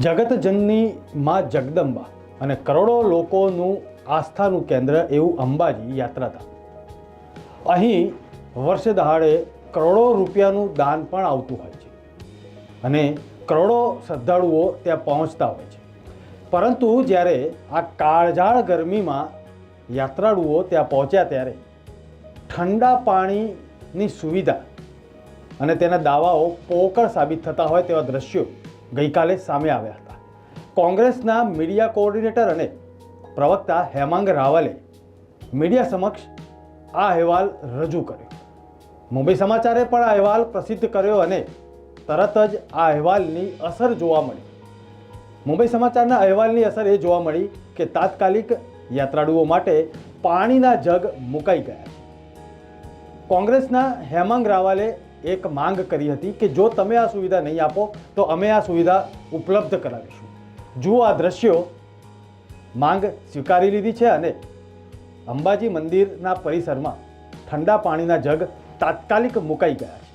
જગતજનની માં જગદંબા અને કરોડો લોકોનું આસ્થાનું કેન્દ્ર એવું અંબાજી યાત્રાધામ અહીં વર્ષે દહાડે કરોડો રૂપિયાનું દાન પણ આવતું હોય છે અને કરોડો શ્રદ્ધાળુઓ ત્યાં પહોંચતા હોય છે. પરંતુ જ્યારે આ કાળઝાળ ગરમીમાં યાત્રાળુઓ ત્યાં પહોંચ્યા ત્યારે ઠંડા પાણીની સુવિધા અને તેના દાવાઓ પોકળ સાબિત થતા હોય તેવા દ્રશ્યો ગઈકાલે સામે આવ્યા હતા. કોંગ્રેસના મીડિયા કોઓર્ડિનેટર અને પ્રવક્તા હેમાંગ રાવલે મીડિયા સમક્ષ આ અહેવાલ રજૂ કર્યો. મુંબઈ સમાચારે પણ આ અહેવાલ પ્રસિદ્ધ કર્યો અને તરત જ આ અહેવાલની અસર જોવા મળી. મુંબઈ સમાચારના અહેવાલની અસર એ જોવા મળી કે તાત્કાલિક યાત્રાળુઓ માટે પાણીના જગ મુકાઈ ગયા. કોંગ્રેસના હેમાંગ રાવલે એક માંગ કરી હતી કે જો તમે આ સુવિધા નહીં આપો, તો અમે આ સુવિધા ઉપલબ્ધ કરાવીશું. જુઓ આ દ્રશ્યો. માંગ સ્વીકારી લીધી છે અને અંબાજી મંદિરના પરિસરમાં ઠંડા પાણીના જગ તાત્કાલિક મુકાઈ ગયા